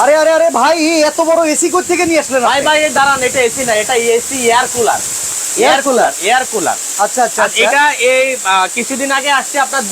আরে আরে আরে ভাই এত বড় এসি কোথা থেকে নিয়ে আসলেন ভাই? ভাই দাঁড়ান এটা এসি না এটা AC air cooler Air cooler? Air cooler আচ্ছা আচ্ছা আচ্ছা। এটা এই কিছুদিন আগে আসছে আপনার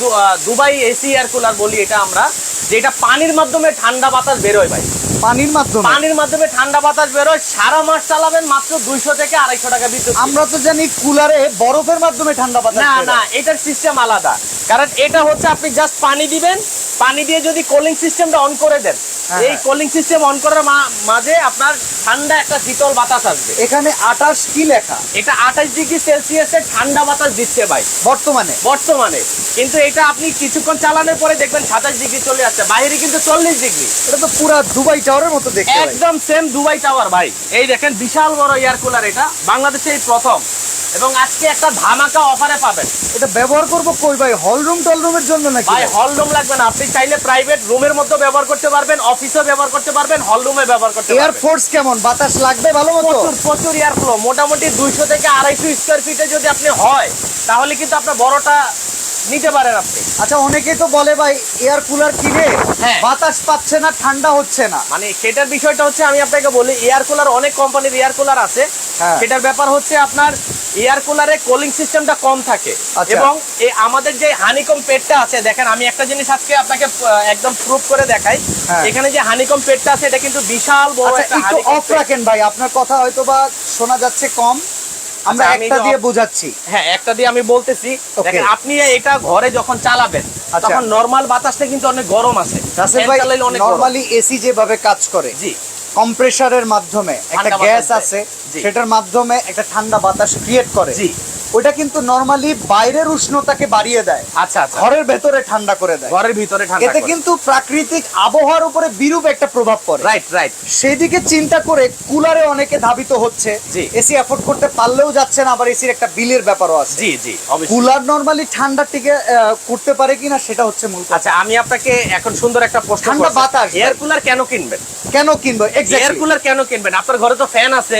দুবাই এসি এয়ার কুলার বলি এটা আমরা যেটা পানির মাধ্যমে ঠান্ডা বাতাস বেরোয় ভাই। পানির মাধ্যমে? পানির মাধ্যমে ঠান্ডা বাতাস বেরোয় সারা মাস চালাবেন মাত্র দুইশো থেকে আড়াইশো টাকা বিদ্যুৎ আমরা তো জানি কুলারে বরফের মাধ্যমে ঠান্ডা বাতাস না না এটার সিস্টেম আলাদা। কারণ এটা হচ্ছে আপনি জাস্ট পানি দিবেন পানি দিয়ে যদি কোলিং সিস্টেমটা অন করে দেন হ্যাঁ, এই। কোলিং সিস্টেম অন করার মাঝে আপনার ঠান্ডা একটা শীতল বাতাস আসবে। এখানে আটাশ কি লেখা? এটা আঠাশ ডিগ্রি সেলসিয়াসে ঠান্ডা বাতাস দিচ্ছে ভাই। বর্তমানে? বর্তমানে। কিন্তু এটা আপনি কিছুক্ষণ চালানোর পরে দেখবেন সাতাশ ডিগ্রি চলে যাচ্ছে বাইরে কিন্তু চল্লিশ ডিগ্রি। এটা তো পুরো দুবাই টাওয়ারের মতো দেখতে একদম সেম দুবাই টাওয়ার ভাই। এই দেখেন বিশাল বড় এয়ার কুলার এটা। বাংলাদেশে এই প্রথম। এবং আজকে একটা ধামাকা অফারে পাবেন। এটা ব্যবহার করব কই ভাই? হল রুম টল রুমের জন্য নাকি ভাই হল রুম লাগবে না। আপনি চাইলে প্রাইভেট রুমের মধ্যে ব্যবহার করতে পারবেন অফিসেও ব্যবহার করতে পারবেন হল রুমে ব্যবহার করতে এয়ার ফোর্স কেমন? বাতাস লাগবে ভালো মতো? প্রচুর প্রচুর এয়ার ফ্লো মোটামুটি দুইশো থেকে আড়াইশো স্কোয়ার ফিটে যদি আপনি হয় তাহলে কিন্তু আপনার বড়টা নিতে পারেন আপনি আচ্ছা অনেকেই তো বলে ভাই এয়ার কুলার কিনে হ্যাঁ। বাতাস পাচ্ছে না ঠান্ডা হচ্ছে না মানে সেটার বিষয়টা হচ্ছে আমি আপনাকে বলি এয়ার কুলার অনেক কোম্পানির এয়ার কুলার আছে হ্যাঁ। সেটার ব্যাপার হচ্ছে আপনার এয়ার কুলারে কুলিং সিস্টেমটা কম থাকে আচ্ছা। এবং এই আমাদের যে হানিকম পেটটা আছে দেখেন আমি একটা জিনিস আজকে আপনাকে একদম প্রুফ করে দেখাই হ্যাঁ। এখানে যে হানিকম পেটটা আছে এটা কিন্তু বিশাল বড় আচ্ছা একটা একটু অফ রাখেন ভাই আপনার কথা হয়তো বা শোনা যাচ্ছে কম আমরা আচ্ছা, একটা দিয়ে বোঝাচ্ছি। হ্যাঁ একটা দিয়ে আমি বলতেছি দেখেন আপনি এটা ঘরে যখন চালাবেন আচ্ছা। তখন নরমাল বাতাসটা কিন্তু অনেক গরম আছে। রাসেল ভাই। নরমালি এসি যেভাবে কাজ করে জি। কম্প্রেসারের মাধ্যমে একটা গ্যাস আছে সেটার মাধ্যমে একটা ঠান্ডা বাতাস ক্রিয়েট করে। জি। ওটা কিন্তু নরমালি বাইরের উষ্ণতাকে বাড়িয়ে দেয়। আচ্ছা আচ্ছা। ঘরের ভেতরে ঠান্ডা করে দেয়। ঘরের ভিতরে ঠান্ডা এতে কিন্তু প্রাকৃতিক আবহাওয়ার উপরে বিরূপ একটা প্রভাব পড়ে। রাইট রাইট সেদিকে চিন্তা করে কুলারে অনেকে ধাবিত হচ্ছে। জি। এসি অ্যাফোর্ড করতে পারলেও যাচ্ছে না আবার এসির একটা বিলের ব্যাপারও আছে। জি জি কুলার নরমালি ঠান্ডা টিকে করতে পারে কিনা সেটা হচ্ছে মূল আচ্ছা আমি আপনাকে এখন সুন্দর একটা প্রশ্ন ঠান্ডা বাতাস। এয়ার কুলার কেন কিনবেন? কেন কিনবো? এয়ার কুলার কেন কিনবেন? আপনার ঘরে তো ফ্যান আছে।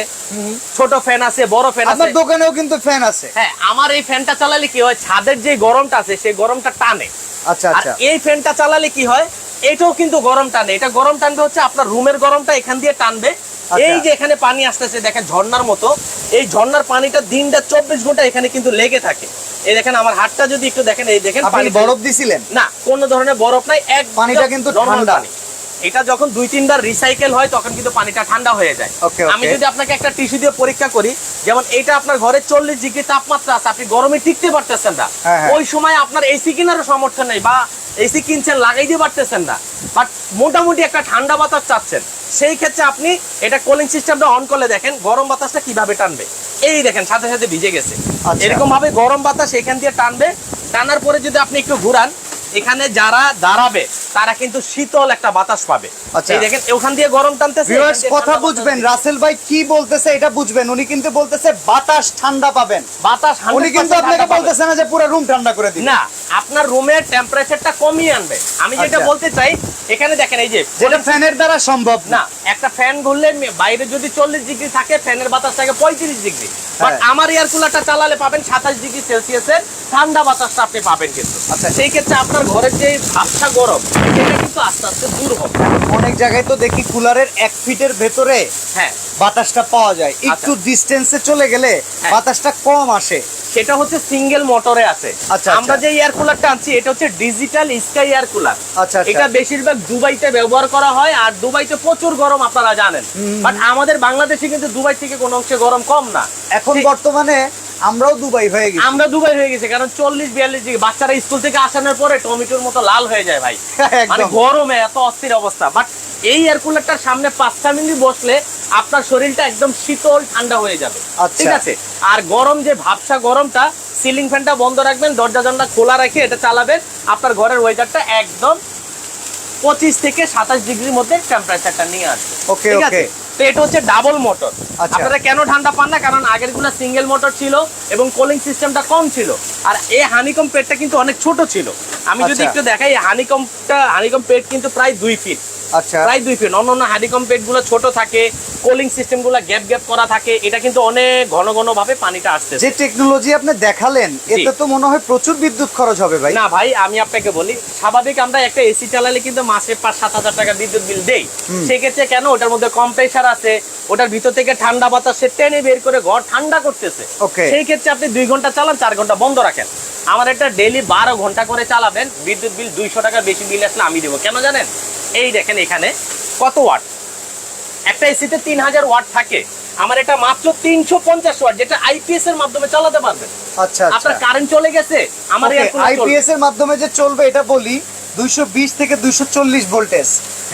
ছোট ফ্যান আছে বড় ফ্যান আছে। আপনার দোকানেও কিন্তু ফ্যান আছে। হ্যাঁ আমার এই ফ্যানটা চালালে কি হয়? ছাদের যে গরমটা আছে সেই গরমটা টানে। আচ্ছা আর আচ্ছা। এই ফ্যানটা চালালে কি হয়? এটাও কিন্তু গরম টানে। এটা গরম টানবে হচ্ছে আপনার রুমের গরমটা এখান দিয়ে টানবে। আচ্ছা। এই যে এখানে পানি আসতেছে দেখেন ঝর্ণার মতো। এই ঝর্ণার পানিটা দিনটা চব্বিশ ঘণ্টা এখানে কিন্তু লেগে থাকে। এই দেখেন আমার হাতটা যদি একটু দেখেন এই দেখেন পানি বরফ দিছিলেন? না কোন ধরনের বরফ নাই এক পানিটা কিন্তু ঠান্ডা। এটা যখন দুই তিনবার রিসাইকেল হয় তখন কিন্তু পানিটা ঠান্ডা হয়ে যায়. আমি যদি আপনাকে একটা টিস্যু দিয়ে পরীক্ষা করি যেমন এটা আপনার ঘরে চল্লিশ ডিগ্রি তাপমাত্রা আছে আপনি গরমে টিকতে পারতেছেন না। হ্যাঁ, হ্যাঁ। ওই সময় আপনার এসি কেনারও সামর্থ্য নেই বা এসি কিনছেন লাগাই দিয়ে পারতেছেন না। বাট মোটামুটি একটা ঠান্ডা বাতাস চাচ্ছেন। সেই ক্ষেত্রে আপনি এটা কুলিং সিস্টেমটা অন করলে দেখেন গরম বাতাসটা কীভাবে টানবে। এই দেখেন সাথে সাথে ভিজে গেছে। আচ্ছা। এরকম ভাবে গরম বাতাস এখান দিয়ে টানবে। টানার পরে যদি আপনি একটু ঘুরান এখানে যারা দাঁড়াবে তারা কিন্তু শীতল একটা বাতাস পাবে। আচ্ছা। এই দেখেন ওখান দিয়ে গরম টানতেছে কথা বুঝবেন রাসেল ভাই কি বলতেছে এটা বুঝবেন উনি কিন্তু বলতেছে বাতাস ঠান্ডা পাবেন। বাতাস উনি কিন্তু আপনাকে বলতেছে না যে পুরো রুম ঠান্ডা করে দিন না আপনার রুমের টেম্পারেচারটা কমিয়ে আনবে। আমি যেটা আচ্ছা। বলতে চাই এখানে দেখেন এই যে যেটা ফ্যানের দ্বারা সম্ভব না একটা ফ্যান ঘুরলে বাইরে যদি চল্লিশ ডিগ্রি থাকে ফ্যানের বাতাস থাকে পঁয়ত্রিশ ডিগ্রি বাট হ্যাঁ। আমার এয়ার কুলারটা চালালে পাবেন সাতাশ ডিগ্রি সেলসিয়াসের ঠান্ডা বাতাসটা আপনি পাবেন কিন্তু আচ্ছা। সেই ক্ষেত্রে আপনার ঘরের যে আবছা গরম সেটা কিন্তু আস্তে আস্তে দূর হবে অনেক জায়গায় তো দেখি কুলারের এক ফিটের ভেতরে হ্যাঁ বাতাসটা পাওয়া যায় একটু ডিস্টেন্সে চলে গেলে হ্যাঁ। বাতাসটা কম আসে সেটা হচ্ছে সিঙ্গেল মোটরে আছে আচ্ছা, আমরা আচ্ছা। যে এয়ার কুলারটা আনছি এটা হচ্ছে ডিজিটাল স্কাই এয়ার কুলার আচ্ছা, আচ্ছা। এটা বেশিরভাগ দুবাইতে ব্যবহার করা হয় আর দুবাইতে প্রচুর গরম আপনারা জানেন। বাট আমাদের বাংলাদেশে কিন্তু দুবাই থেকে কোনো অংশে গরম কম না। এখন বর্তমানে আমরাও দুবাই হয়ে গেছি। আমরা দুবাই হয়ে গেছে কারণ চল্লিশ বিয়াল্লিশ ডিগ্রি বাচ্চারা স্কুল থেকে আসানোর পরে টমেটোর মতো লাল হয়ে যায় ভাই। মানে গরমে এত অস্থির অবস্থা। বাট এই এয়ার কুলারটার সামনে পাঁচটা মিনিট বসলে আপনার শরীরটা একদম শীতল ঠান্ডা হয়ে যাবে। আচ্ছা। ঠিক আছে? আর গরম যে ভাবসা গরমটা সিলিং ফ্যানটা বন্ধ রাখবেন দরজা জানলা খোলা রেখে এটা চালাবেন আপনার ঘরের ওয়েদারটা একদম পঁচিশ থেকে সাতাশ ডিগ্রির মধ্যে টেম্পারেচারটা নিয়ে আসবে। ওকে ওকে তো এটা হচ্ছে ডাবল মোটর আচ্ছা। আপনারা কেন ঠান্ডা পান না? কারণ আগেরগুলো সিঙ্গেল মোটর ছিল এবং কুলিং সিস্টেমটা কম ছিল। আর এই হানিকম পেটটা কিন্তু অনেক ছোট ছিল। আমি যদি আচ্ছা। একটু দেখাই হানিকমটা হানিকম পেট কিন্তু প্রায় দুই ফিট আচ্ছা। প্রায় দুই ফিট অন্য অন্য হানিকম ছোট থাকে কুলিং গ্যাপ গ্যাপ করা থাকে। এটা কিন্তু অনেক ঘন ঘন ভাবে পানিটা আসছে। যে টেকনোলজি আপনি দেখালেন এতে তো মনে হয় প্রচুর বিদ্যুৎ খরচ হবে ভাই। না ভাই আমি আপনাকে বলি স্বাভাবিক আমরা একটা এসি চালালে কিন্তু মাসে পাঁচ সাত হাজার টাকা বিদ্যুৎ বিল দেই। সেক্ষেত্রে কেন? ওটার মধ্যে কম্প্রেসার আছে ওটার ভিতর থেকে ঠান্ডা বাতাস সে টেনে বের করে ঘর ঠান্ডা করতেছে। সেই ক্ষেত্রে আপনি দুই ঘণ্টা চালান চার ঘণ্টা বন্ধ রাখেন। আমার একটা ডেলি বারো ঘণ্টা করে চালাবেন বিদ্যুৎ বিল দুইশো টাকা বেশি বিল আসলে আমি দেবো। কেন জানেন? এই দেখেন এখানে কত ওয়াট? একটা এসিতে তিন হাজার ওয়াট থাকে। আমার এটা মাত্র তিনশো পঞ্চাশ ওয়াট যেটা আইপিএস এর মাধ্যমে চালাতে পারবেন। আচ্ছা আচ্ছা। আপনার কারেন্ট চলে গেছে আমার। আইপিএস এর মাধ্যমে যে চলবে এটা বলি 220 থেকে 240 ভোল্টেজ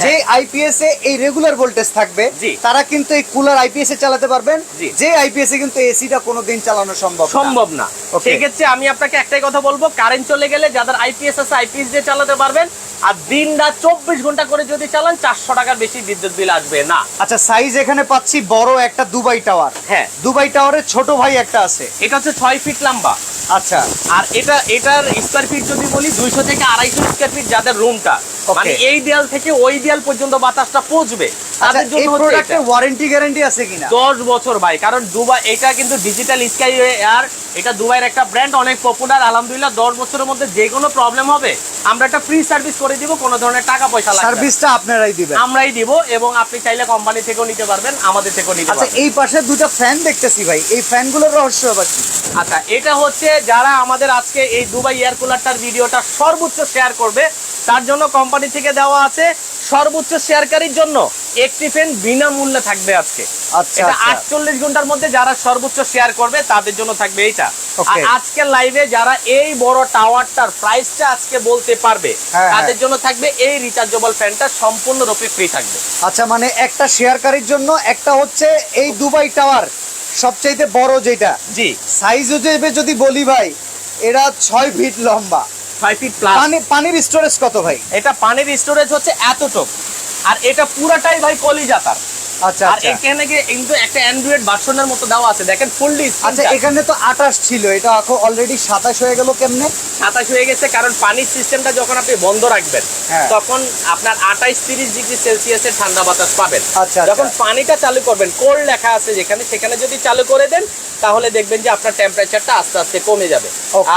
যে আইপিএস এ এই রেগুলার ভোল্টেজ থাকবে তারা কিন্তু এই কুলার আইপিএস এ চালাতে পারবেন। যে আইপিএস এ কিন্তু এসিটা কোনোদিন চালানো সম্ভব সম্ভব না। সেই ক্ষেত্রে আমি আপনাকে একটাই কথা বলব কারেন্ট চলে গেলে যাদের আইপিএস আছে আইপিএস দিয়ে চালাতে পারবেন আর দিন রাত চব্বিশ ঘণ্টা করে যদি চালান চারশো টাকার বেশি বিদ্যুৎ বিল আসবে না। আচ্ছা সাইজ এখানে পাচ্ছি বড় একটা দুবাই টাওয়ার হ্যাঁ। দুবাই টাওয়ারের ছোট ভাই একটা আছে। এটা হচ্ছে ছয় ফিট লম্বা। আচ্ছা। আর এটা এটার স্কোয়ার ফিট যদি বলি দুইশো থেকে আড়াইশো স্কোয়ার ফিট যাদের রুমটা মানে এই দেয়াল থেকে ওই দেয়াল পর্যন্ত বাতাসটা পৌঁছবে। আচ্ছা তাদের জন্য প্রোডাক্টের ওয়ারেন্টি গ্যারান্টি আছে কিনা? দশ বছর ভাই কারণ দুবাই এটা কিন্তু ডিজিটাল স্কাই এয়ার এটা দুবাইয়ের একটা ব্র্যান্ড অনেক পপুলার আলহামদুলিল্লাহ দশ বছরের মধ্যে যে কোনো প্রবলেম হবে আমরা একটা ফ্রি সার্ভিস করে দিব কোনো ধরনের টাকা পয়সা লাগবে না। সার্ভিসটা আপনারাই দিবেন। আমরাই দিব এবং আপনি চাইলে কোম্পানি থেকেও নিতে পারবেন আমাদের থেকেও নিতে আচ্ছা পারবেন। এই পাশে দুটো ফ্যান দেখতেছি ভাই। এই ফ্যানগুলোর রহস্য আবার কি? আচ্ছা এটা হচ্ছে যারা আমাদের আজকে এই দুবাই এয়ার কুলারটার ভিডিওটা সর্বোচ্চ শেয়ার করবে তার জন্য কোম্পানি থেকে দেওয়া আছে সর্বোচ্চ শেয়ারকারীর জন্য একটি ফ্যান বিনামূল্যে থাকবে আজকে। আচ্ছা, এটা আচ্ছা। আটচল্লিশ ঘণ্টার মধ্যে যারা সর্বোচ্চ শেয়ার করবে তাদের জন্য থাকবে এইটা. আর আজকের লাইভে যারা এই বড় টাওয়ারটার প্রাইসটা আজকে বলতে পারবে হ্যাঁ, তাদের জন্য থাকবে এই রিচার্জেবল ফ্যানটা সম্পূর্ণরূপে ফ্রি থাকবে। আচ্ছা মানে একটা শেয়ারকারীর জন্য একটা হচ্ছে এই দুবাই টাওয়ার সবচাইতে বড় যেটা জি। সাইজ হিসেবে যদি বলি ভাই এরা ছয় ফিট লম্বা। ফাইভ ফিট প্লাস পানি পানির স্টোরেজ কত ভাই? এটা পানির স্টোরেজ হচ্ছে এতটুক। আর এটা পুরাটাই ভাই কলিজাতার। আচ্ছা আর আচ্ছা। এখানে কিন্তু একটা অ্যান্ড্রয়েড ভার্সনের মতো দেওয়া আছে দেখেন ফুললি আচ্ছা এখানে তো আটাশ ছিল এটা এখন অলরেডি সাতাশ হয়ে গেল কেমনে? সাতাশ হয়ে গেছে কারণ পানির সিস্টেমটা যখন আপনি বন্ধ রাখবেন হ্যাঁ। তখন আপনার আঠাইশ তিরিশ ডিগ্রি সেলসিয়াসের ঠান্ডা বাতাস পাবেন। আচ্ছা, যখন আচ্ছা। পানিটা চালু করবেন কোল্ড লেখা আছে যেখানে সেখানে যদি চালু করে দেন তাহলে দেখবেন যে আপনার টেম্পারেচারটা আস্তে আস্তে কমে যাবে।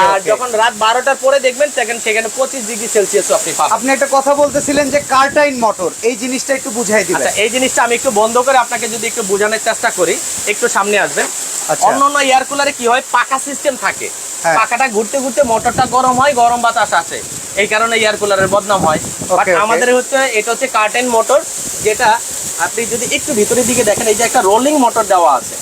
আর যখন রাত বারোটার পরে দেখবেন সেখানে সেখানে পঁচিশ ডিগ্রি সেলসিয়াস আপনি পাবেন। আপনি একটা কথা বলতেছিলেন যে কার্টাইন মোটর এই জিনিসটা একটু বুঝাই দিবেন। আচ্ছা এই জিনিসটা আমি একটু বন্ধ করে আপনাকে যদি একটু বোঝানোর চেষ্টা করি একটু সামনে আসবেন। আচ্ছা। অন্য অন্য এয়ার কুলারে কি হয়? পাকা সিস্টেম থাকে। হ্যাঁ। পাকাটা ঘুরতে ঘুরতে মোটরটা গরম হয় গরম বাতাস আসে। এই কারণে এয়ার কুলারের বদনাম হয়। বাট. আমাদের হচ্ছে এটা হচ্ছে কার্টেন মোটর যেটা আপনি যদি একটু ভিতরের দিকে দেখেন এই যে একটা রোলিং মোটর দেওয়া আছে।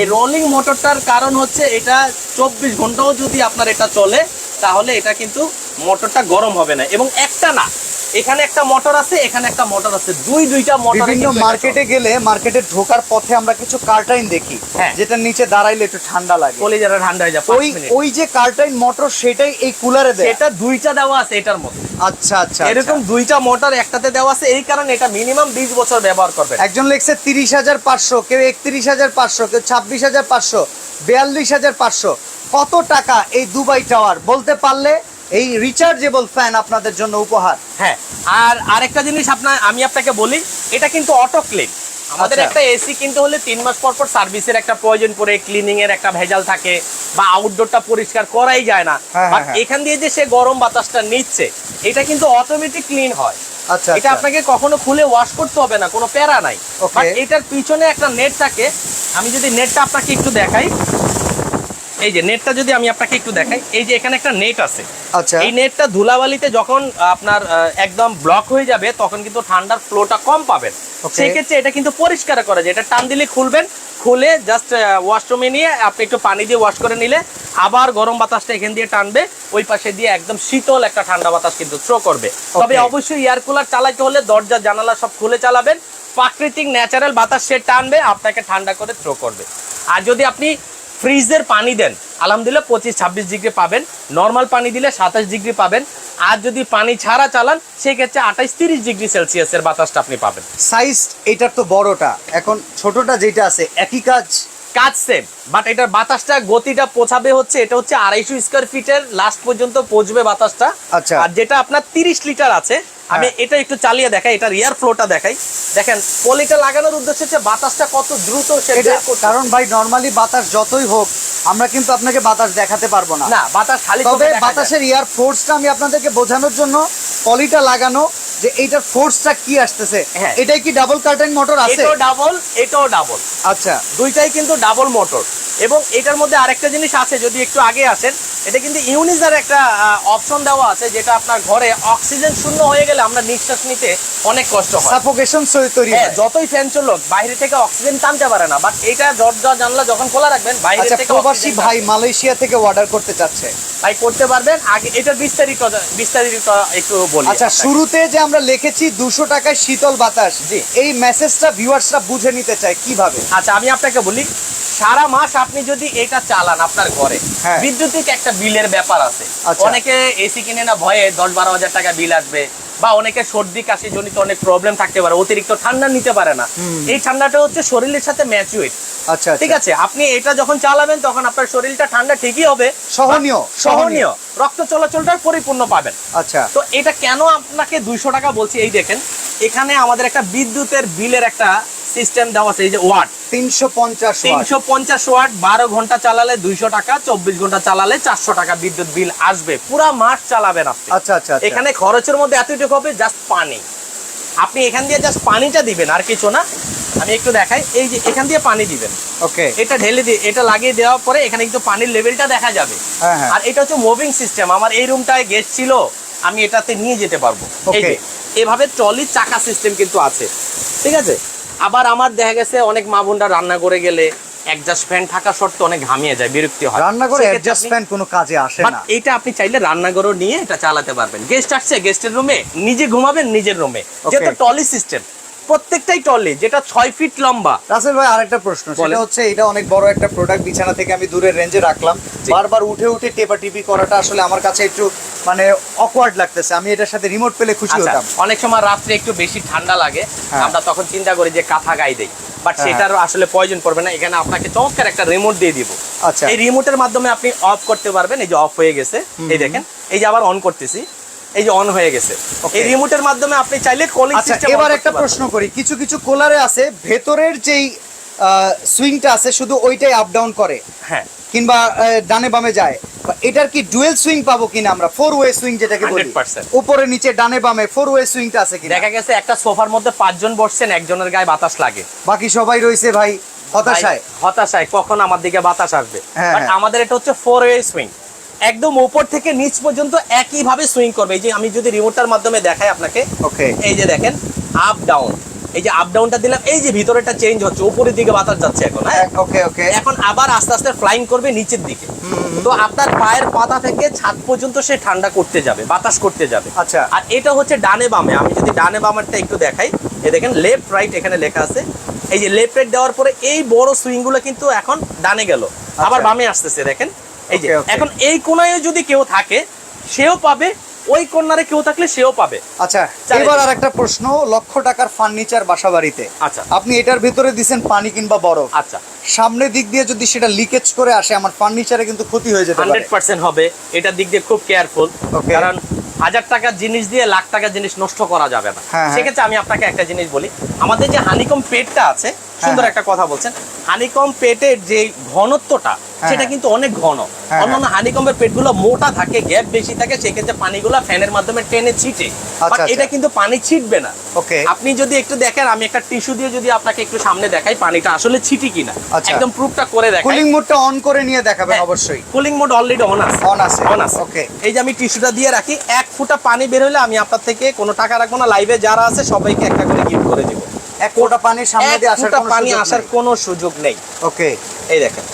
এই রোলিং মোটরটার কারণ হচ্ছে এটা চব্বিশ ঘন্টাও যদি আপনার এটা চলে তাহলে এটা কিন্তু মোটরটা গরম হবে না। এবং একটা না এখানে একটা মোটর আছে এখানে একটা মোটর আছে। দুই দুইটা মোটর বিভিন্ন মার্কেটে গেলে মার্কেটে ঢোকার পথে আমরা কিছু কার্টাইন দেখি হ্যাঁ। যেটা নিচে দাঁড়াইলে একটু ঠান্ডা লাগে। কলিজারা ঠান্ডা হয়ে যায় ওই ওই যে কার্টাইন মোটর সেটাই এই কুলারে দেয়। এটা দুইটা দেওয়া আছে এটার মধ্যে। আচ্ছা আচ্ছা এরকম দুইটা মোটর একটাতে দেওয়া আছে এই কারণে এটা মিনিমাম বিশ বছর ব্যবহার করবে একজন লিখছে তিরিশ হাজার পাঁচশো কেউ একত্রিশ হাজার পাঁচশো কেউ ছাব্বিশ হাজার পাঁচশো বিয়াল্লিশ হাজার পাঁচশো। কত টাকা এই দুবাই টাওয়ার বলতে পারলে এই রিচার্জেবল ফ্যান আপনাদের জন্য উপহার হ্যাঁ আর আরেকটা জিনিস আপনার আমি আপনাকে বলি এটা কিন্তু অটো ক্লিন আমাদের আচ্ছা। একটা এসি কিনতে হলে তিন মাস পর পর সার্ভিসের একটা প্রয়োজন পড়ে ক্লিনিং এর একটা ভেজাল থাকে বা আউটডোরটা পরিষ্কার করাই যায় না হ্যাঁ, বাট হ্যাঁ, হ্যাঁ। এখান দিয়ে যে সে গরম বাতাসটা নিচ্ছে এটা কিন্তু অটোমেটিক ক্লিন হয় আচ্ছা এটা আচ্ছা। আপনাকে কখনো খুলে ওয়াশ করতে হবে না কোনো প্যারা নাই. বাট এটার পিছনে একটা নেট থাকে আমি যদি নেটটা আপনাকে একটু দেখাই এই যে নেটটা যদি আমি আপনাকে একটু দেখাই এই যে এখানে একটা নেট আছে। আচ্ছা। এই নেটটা ধুলাবালিতে যখন আপনার একদম ব্লক হয়ে যাবে তখন কিন্তু ঠান্ডার ফ্লোটা কম পাবেন. সেক্ষেত্রে এটা কিন্তু পরিষ্কার করা যায়। এটা টান দিলে খুলবেন খুলে জাস্ট ওয়াশরুমে নিয়ে আপনি একটু পানি দিয়ে ওয়াশ করে নিলে আবার গরম বাতাসটা এখান দিয়ে টানবে ওই পাশে দিয়ে একদম শীতল একটা ঠান্ডা বাতাস কিন্তু থ্রো করবে। তবে অবশ্যই এয়ার কুলার চালাতে হলে দরজা জানালা সব খুলে চালাবেন। প্রাকৃতিক ন্যাচারাল বাতাস সে টানবে আপনাকে ঠান্ডা করে থ্রো করবে। আর যদি আপনি ফ্রিজের পানি দেন। আলহামদুলিল্লাহ পঁচিশ ছাব্বিশ ডিগ্রি পাবেন। নর্মাল পানি দিলে সাতাশ ডিগ্রি পাবেন। আর যদি পানি ছাড়া চালান সেই ক্ষেত্রে আঠাইশ তিরিশ ডিগ্রি সেলসিয়াসের বাতাসটা আপনি পাবেন। সাইজ এটার তো বড়টা। এখন ছোটটা যেটা আছে একই কাজ? কাজ সেম বাট এটার বাতাসটা গতিটা পৌঁছাবে হচ্ছে এটা হচ্ছে আড়াইশো স্কোয়ার ফিটের লাস্ট পর্যন্ত পৌঁছবে বাতাসটা। আচ্ছা। আর যেটা আপনার তিরিশ লিটার আছে আমি হ্যাঁ। এটা একটু চালিয়ে দেখাই এটা রিয়ার ফ্লোটা দেখাই দেখেন পলিটা লাগানোর উদ্দেশ্য হচ্ছে বাতাসটা কত দ্রুত। কারণ ভাই নর্মালি বাতাস যতই হোক আমরা কিন্তু আপনাকে বাতাস দেখাতে পারব না না বাতাস খালি তবে। বাতাসের এয়ার ফোর্সটা আমি আপনাদেরকে বোঝানোর জন্য পলিটা লাগানো যে এইটার ফোর্সটা কি আসতেছে হ্যাঁ। এটাই কি ডাবল কার্টেন মোটর আছে এটাও ডাবল এটাও ডাবল আচ্ছা দুইটাই কিন্তু ডাবল মোটর এবং এটার মধ্যে আরেকটা জিনিস আছে যদি একটু আগে আসেন এটা কিন্তু ইউনিজার একটা অপশন দেওয়া আছে যেটা আপনার ঘরে অক্সিজেন শূন্য হয়ে গেলে আমরা নিঃশ্বাস নিতে অনেক কষ্ট হয়। সাফোকেশন তৈরি হ্যাঁ হয় যতই ফ্যান চলুক বাইরে থেকে অক্সিজেন টানতে পারে না বাট এটা দরজা জানলা যখন খোলা রাখবেন বাইরে আচ্ছা থেকে প্রবাসী ভাই মালয়েশিয়া থেকে অর্ডার করতে চাচ্ছে। ভাই করতে পারবেন। আগে এটা বিস্তারিত বিস্তারিত একটু বলি। আচ্ছা শুরুতে যে আমরা লিখেছি দুশো টাকায় শীতল বাতাস জি। এই মেসেজটা ভিউয়ার্সরা বুঝে নিতে চায় কীভাবে? আচ্ছা আমি আপনাকে বলি সারা মাস আপনি যদি এটা চালান আপনার ঘরে হ্যাঁ। বিদ্যুতিক একটা বিলের ব্যাপার আছে। আচ্ছা। অনেকে এসি কিনে না ভয়ে দশ বারো হাজার টাকা বিল আসবে বা অনেকে সর্দি কাশি জনিত অনেক প্রবলেম থাকতে পারে অতিরিক্ত ঠান্ডা নিতে পারে না। এই ঠান্ডাটা হচ্ছে শরীরের সাথে ম্যাচুইট আচ্ছা ঠিক আছে আপনি এটা যখন চালাবেন তখন আপনার শরীরটা ঠান্ডা ঠিকই হবে সহনীয়, সহনীয়। রক্ত চলাচলটা পরিপূর্ণ পাবেন। আচ্ছা। তো এটা কেন আপনাকে দুইশো টাকা বলছি? এই দেখেন এখানে আমাদের একটা বিদ্যুতের বিলের একটা সিস্টেম দেওয়া আছে এই যে ওয়াট। তিনশো পঞ্চাশ তিনশো পঞ্চাশ ওয়াট বারো ঘণ্টা চালালে দুইশো টাকা চব্বিশ ঘণ্টা চালালে চারশো টাকা বিদ্যুৎ বিল আসবে। পুরা মাস চালাবেন আপনি। আচ্ছা আচ্ছা আচ্ছা। এখানে খরচের মধ্যে এতটুকু হবে জাস্ট পানি। আপনি এখান দিয়ে জাস্ট পানিটা দিবেন আর কিছু না। আমি একটু দেখাই এই যে এখান দিয়ে পানি দিবেন। ওকে। এটা ঢেলে দিয়ে এটা লাগিয়ে দেওয়ার পরে এখানে কিন্তু পানির লেভেলটা দেখা যাবে। হ্যাঁ, হ্যাঁ। আর এটা হচ্ছে মুভিং সিস্টেম আমার এই রুমটায় গেস্ট ছিল আমি এটাতে নিয়ে যেতে পারব. এভাবে ট্রলির চাকা সিস্টেম কিন্তু আছে। ঠিক আছে? আবার আমার দেখা গেছে অনেক মা বোনরা রান্না করে গেলে ফ্যান থাকা শর্তে অনেক ঘামিয়ে যায় বিরক্তি হয়। অ্যাডজাস্ট ফ্যান কোনো কাজে আসে না। এটা আপনি চাইলে রান্নাঘরও নিয়ে এটা চালাতে পারবেন। গেস্ট আসছে গেস্টের রুমে নিজে ঘুমাবেন নিজের রুমে. যেহেতু টলি সিস্টেম প্রত্যেকটাই টলি যেটা ছয় ফিট লম্বা। রাসেল ভাই আরেকটা প্রশ্ন সেটা হচ্ছে এটা অনেক বড় একটা প্রোডাক্ট বিছানা থেকে আমি দূরের রেঞ্জে রাখলাম। বারবার উঠে উঠে টেপা টিপি করাটা আসলে আমার কাছে একটু মানে অকওয়ার্ড লাগতেছে। আমি এটার সাথে রিমোট পেলে খুশি আচ্ছা হতাম। অনেক সময় রাত্রে একটু বেশি ঠান্ডা লাগে হ্যাঁ। আমরা তখন চিন্তা করি যে কাঁথা গায়ে দেই। বাট হ্যাঁ, সেটার আসলে প্রয়োজন পড়বে না এখানে আপনাকে চমৎকার একটা রিমোট দিয়ে দিব। আচ্ছা। এই রিমোটের মাধ্যমে আপনি অফ করতে পারবেন এই যে অফ হয়ে গেছে এই দেখেন এই যে আবার অন করতেছি। এই যে অন হয়ে গেছে। এই রিমোটের মাধ্যমে আপনি চাইলে কলিং আচ্ছা সিস্টেম এবার একটা প্রশ্ন করি। কিছু কিছু কোলারে আছে ভেতরের যেই সুইংটা আছে শুধু ওইটাই আপ ডাউন করে। হ্যাঁ। কিংবা ডানে বামে যায়। এটার কি ডুয়েল সুইং পাবো কিনা আমরা? ফোর ওয়ে সুইং যেটাকে বলি। 100% উপরে নিচে ডানে বামে ফোর ওয়ে সুইংটা আছে কিনা? দেখা গেছে একটা সোফার মধ্যে পাঁচজন বসছেন একজনের গায়ে বাতাস লাগে। বাকি সবাই রয়েছে ভাই হতাশায়? হতাশায় কখন আমার দিকে বাতাস আসবে? হ্যাঁ, হ্যাঁ। আমাদের এটা হচ্ছে ফোর ওয়ে সুইং একদম উপর থেকে নিচ পর্যন্ত একই ভাবে সুইং করবে। এই যে আমি যদি রিমোটটার মাধ্যমে দেখাই আপনাকে ওকে এই যে দেখেন আপ ডাউন এই যে আপ ডাউনটা দিলাম এই যে ভিতরেটা চেঞ্জ হচ্ছে উপরের দিকে বাতাস যাচ্ছে এখন হ্যাঁ? ওকে ওকে এখন আবার আস্তে আস্তে ফ্লাইং করবে নিচের দিকে। তো আপনার পায়ের পাতা থেকে ছাদ পর্যন্ত সে ঠান্ডা করতে যাবে বাতাস করতে যাবে। আচ্ছা। আর এটা হচ্ছে ডানে বামে আমি যদি ডানে বামেরটা একটু দেখাই এই দেখেন লেফট রাইট এখানে লেখা আছে এই যে লেফট রাইট দেওয়ার পরে এই বড় সুইংগুলো কিন্তু এখন ডানে গেল। আবার বামে আসতেছে দেখেন। এই যে. এখন এই কোনায় যদি কেউ থাকে সেও পাবে ওই কর্নারে কেউ থাকলে সেও পাবে। আচ্ছা। এবার আর একটা প্রশ্ন লক্ষ টাকার ফার্নিচার বাসা বাড়িতে আচ্ছা। আপনি এটার ভিতরে দিছেন পানি কিংবা বরফ। আচ্ছা। সামনের দিক দিয়ে যদি সেটা লিকেজ করে আসে আমার ফার্নিচারে কিন্তু ক্ষতি হয়ে যেতে পারে। হান্ড্রেড পার্সেন্ট হবে। এটা দিক দিয়ে খুব কেয়ারফুল কারণ হাজার টাকার জিনিস দিয়ে লাখ টাকার জিনিস নষ্ট করা যাবে না। হ্যাঁ, হ্যাঁ। সেক্ষেত্রে আমি আপনাকে একটা জিনিস বলি আমাদের যে হানিকম পেটটা আছে সুন্দর হ্যাঁ। একটা কথা বলছেন। হানিকম পেটের যে ঘনত্বটা হ্যাঁ, সেটা হ্যাঁ। কিন্তু অনেক ঘন। হ্যাঁ, অন্যান্য হানিকমের পেটগুলো মোটা থাকে গ্যাপ বেশি থাকে সেক্ষেত্রে পানিগুলো ফ্যানের মাধ্যমে টেনে ছিটে। বাট আচ্ছা, এটা আচ্ছা। কিন্তু পানি ছিটবে না। ওকে। আপনি যদি একটু দেখেন আমি একটা টিস্যু দিয়ে যদি আপনাকে একটু সামনে দেখাই পানিটা আসলে ছিটি কিনা। আচ্ছা। একদম প্রুফটা করে দেখাই। কুলিং মোডটা অন করে নিয়ে দেখাবেন হ্যাঁ। অবশ্যই। কুলিং মোড অলরেডি অন আছে। অন আছে। অন আছে। ওকে এই যে আমি টিস্যুটা দিয়ে রাখি এক ফুটা পানি বের হলে আমি আপনার থেকে কোনো টাকা রাখব না লাইভে যারা আছে সবাইকে একটা করে গিফট করে দিব। এক ফোঁটা পানির সামনে দিয়ে আসার কোনো পানি আসার কোনো সুযোগ নেই। ওকে এই দেখেন।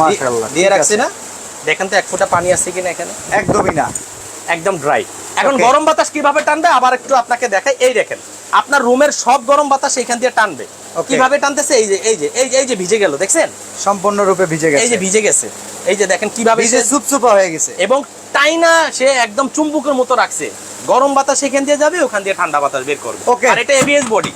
মাশাআল্লাহ দিয়ে রাখছি না? দেখেন তো এক ফুটা পানি আছে কিনা এখানে? একদমই না। একদম ড্রাই এখন গরম বাতাস কীভাবে টানবে? আবার একটু আপনাকে দেখাই। এই দেখেন আপনার রুমের সব গরম বাতাস এখান দিয়ে টানবে. কীভাবে টানতেছে? এই যে এই যে এই যে এই যে ভিজে গেল দেখছেন? সম্পূর্ণরূপে ভিজে গেছে এই যে ভিজে গেছে। এই যে দেখেন কীভাবে ভিজে সুপসুপা হয়ে গেছে। এবং টাইনা সে একদম চুম্বুকের মতো রাখছে? গরম বাতাস সেখান দিয়ে যাবে ওখান দিয়ে ঠান্ডা বাতাস বের করবে। ওকে আর এটা এবিএস বডি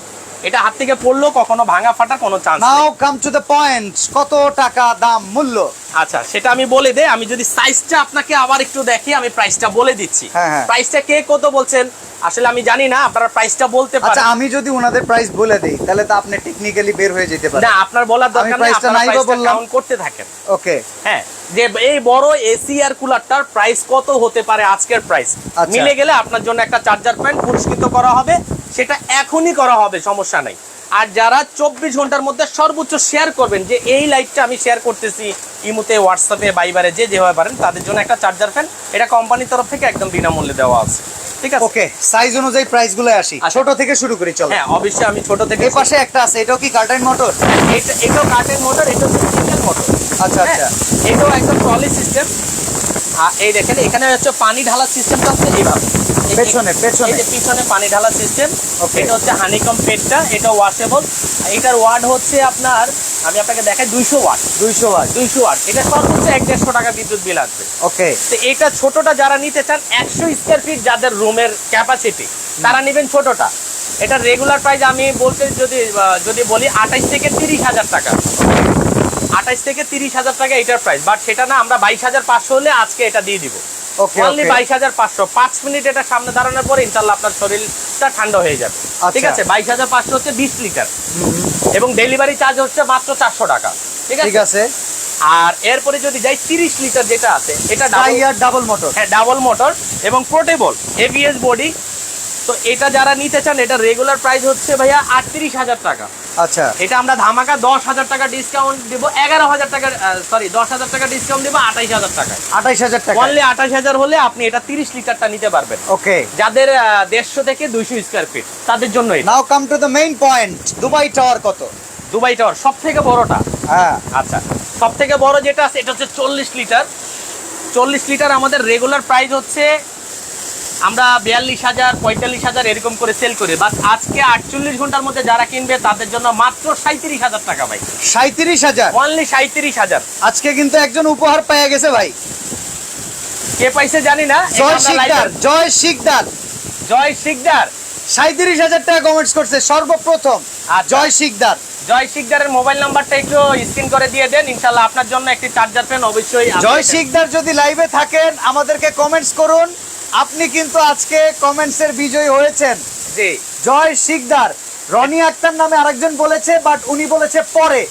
এটা হাত থেকে পড়লেও কখনো ভাঙা ফাটার কোনো chance now come to the point কত টাকা দাম মূল্য? আচ্ছা সেটা আমি বলে দেই আমি যদি সাইজটা আপনাকে আবার একটু দেখি আমি প্রাইসটা বলে দিচ্ছি। হ্যাঁ, হ্যাঁ। প্রাইসটা কে কত বলছেন? আসলে আমি জানি না আপনারা প্রাইসটা বলতে পারেন। আচ্ছা আমি যদি ওনাদের প্রাইস বলে দেই তাহলে তো আপনি টেকনিক্যালি বের হয়ে যেতে পারেন। না আপনার বলার দরকার নেই প্রাইসটা নাই বললাম। কাউন্ট করতে থাকেন। ওকে হ্যাঁ যে এই বড় এসি আর কুলারটার প্রাইস কত হতে পারে আজকের প্রাইস আচ্ছা। মিলে গেলে আপনার জন্য একটা চার্জার ফ্যান পুরস্কৃত করা হবে। সেটা এখনই করা হবে সমস্যা নাই। আর যারা চব্বিশ ঘণ্টার মধ্যে সর্বোচ্চ শেয়ার করবেন যে এই লাইটটা আমি শেয়ার করতেছি ইমুতে হোয়াটসঅ্যাপে বাইবারে যে যেভাবে পারেন তাদের জন্য একটা চার্জার ফ্যান এটা কোম্পানির তরফ থেকে একদম বিনামূল্যে দেওয়া আছে। ঠিক আছে? ওকে সাইজ অনুযায়ী প্রাইসগুলো আসি। আচ্ছা। ছোট থেকে শুরু করি চলো। হ্যাঁ অবশ্যই আমি ছোট থেকে এই পাশে একটা আছে এটাও কি কার্টাইন মোটর এটা এটাও কাঠের মোটর এটা সিঙ্গেল মোটর আচ্ছা আচ্ছা। হ্যাঁ, এটাও একদম ট্রলি সিস্টেম এই দেখেন এখানে হচ্ছে পানি ঢালার সিস্টেমটা হচ্ছে এইভাবে। এই- পেছনে, পেছনে। পিছনে পানি ঢালার সিস্টেম. এটা হচ্ছে হানিকম পেটটা এটা ওয়াশেবল এটার ওয়াট হচ্ছে আপনার আমি আপনাকে দেখাই দুইশো ওয়াট দুইশো ওয়াট দুইশো ওয়াট এটা সর্বোচ্চ এক দেড়শো টাকা বিদ্যুৎ বিল আসবে। ওকে তো এটা ছোটটা যারা নিতে চান একশো স্কোয়ার ফিট যাদের রুমের ক্যাপাসিটি তারা নেবেন ছোটটা। এটা রেগুলার প্রাইস আমি বলতে যদি যদি বলি আঠাইশ থেকে তিরিশ হাজার টাকা। আঠাইশ থেকে তিরিশ হাজার টাকা এটার প্রাইস বাট সেটা না আমরা বাইশ হাজার পাঁচশো হলে আজকে এটা দিয়ে দিব। অনলি বাইশ হাজার পাঁচশো। পাঁচ মিনিট এটা সামনে দাঁড়ানোর পরে ইনশাল্লাহ আপনার শরীরটা ঠান্ডা হয়ে যাবে। ঠিক আচ্ছা। আছে? বাইশ হাজার পাঁচশো হচ্ছে বিশ লিটার। এবং ডেলিভারি চার্জ হচ্ছে মাত্র চারশো টাকা। ঠিক ঠিক আছে। আর এরপরে যদি যাই তিরিশ লিটার যেটা আছে এটা ডাবল মোটর হ্যাঁ ডাবল মোটর এবং পোর্টেবল এবিএস বডি তো এটা যারা নিতে চান এটা রেগুলার প্রাইস হচ্ছে ভাইয়া আটত্রিশ হাজার টাকা। আচ্ছা। এটা আমরা ধামাকা দশ হাজার টাকা ডিসকাউন্ট দিব এগারো হাজার টাকা সরি দশ হাজার টাকা ডিসকাউন্ট দিব আঠাইশ হাজার টাকা আঠাইশ হাজার টাকা অনলি আঠাশ হাজার হলে আপনি এটা তিরিশ লিটারটা নিতে পারবেন। ওকে। যাদের দেড়শো থেকে দুইশো স্কোয়ার ফিট তাদের জন্য now come to the main point Dubai tower কত? দুবাই টাওয়ার সব থেকে বড়টা। হ্যাঁ। আচ্ছা সব থেকে বড় যেটা আছে এটা হচ্ছে চল্লিশ লিটার। চল্লিশ লিটার আমাদের রেগুলার প্রাইস হচ্ছে আমরা বিয়াল্লিশ হাজার পঁয়তাল্লিশ হাজার এরকম করে সেল করি। বাট আজকে আটচল্লিশ ঘণ্টার মধ্যে যারা কিনবে তাদের জন্য মাত্র সাঁত্রিশ হাজার টাকা ভাই। সাঁত্রিশ হাজার? অনলি সাঁত্রিশ হাজার। আজকে কিন্তু একজন উপহার পেয়ে গেছে ভাই। কে পাইছে জানি না জয় শিকদার জয় শিকদার। জয় শিকদার। সাঁত্রিশ হাজার টাকা কমেন্টস করছে সর্বপ্রথম। আর জয় শিকদার। জয় শিকদারের মোবাইল নাম্বারটা একটু স্ক্রিন করে দিয়ে দেন ইনশাল্লাহ আপনার জন্য একটি চার্জার ফ্যান অবশ্যই জয় শিকদার যদি লাইভে থাকেন আমাদেরকে কমেন্টস করুন। আপনি কিন্তু আজকে কমেন্টসের বিজয়ী হয়েছেন। জি। জয় শিকদার। রনি আক্তার নামে আরেকজন বলেছে বাট উনি বলেছে পরে।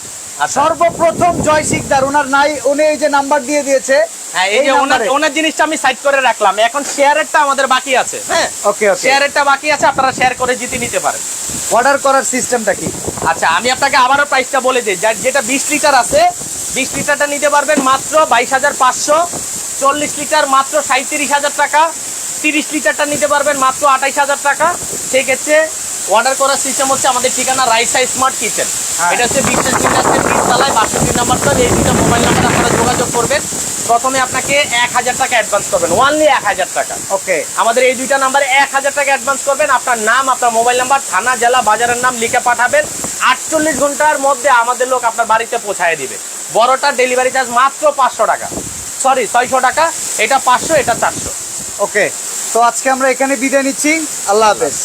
সর্বপ্রথম জয় শিকদার ওনার নাই উনি এই যে নাম্বার দিয়ে দিয়েছে হ্যাঁ এই যে ওনার ওনার জিনিসটা আমি সাইড করে রাখলাম। এখন শেয়ারেরটা আমাদের বাকি আছে। হ্যাঁ। ওকে ওকে শেয়ারেরটা বাকি আছে আপনারা শেয়ার করে জিতে নিতে পারেন। অর্ডার করার সিস্টেমটা কি? আচ্ছা আমি আপনাকে আবারও প্রাইসটা বলে দিই। যেটা বিশ লিটার আছে বিশ লিটারটা নিতে পারবেন মাত্র বাইশ হাজার পাঁচশো চল্লিশ লিটার মাত্র সাঁত্রিশ হাজার টাকা তিরিশ লিটারটা নিতে পারবেন মাত্র আঠাইশ হাজার টাকা। সেক্ষেত্রে অর্ডার করার সিস্টেম হচ্ছে আমাদের ঠিকানা রাইসা স্মার্ট কিচেন। এটা হচ্ছে বিশেষ ইন্ডাস্ট্রি বীজতলায় বাষট্টি নাম্বারটা এই দুটো মোবাইল নাম্বার আপনারা যোগাযোগ করবেন। প্রথমে আপনাকে এক হাজার টাকা অ্যাডভান্স করবেন ওনলি এক হাজার টাকা। ওকে। আমাদের এই দুইটা নাম্বারে এক হাজার টাকা অ্যাডভান্স করবেন আপনার নাম আপনার মোবাইল নাম্বার থানা জেলা বাজারের নাম লিখে পাঠাবেন। আটচল্লিশ ঘণ্টার মধ্যে আমাদের লোক আপনার বাড়িতে পৌঁছায় দিবে। বড়টা ডেলিভারি চার্জ মাত্র পাঁচশো টাকা। সরি ছয়শো টাকা। এটা পাঁচশো এটা চারশো। ওকে। তো আজকে আমরা এখানে বিদায় নিচ্ছি। আল্লাহ হাফেজ।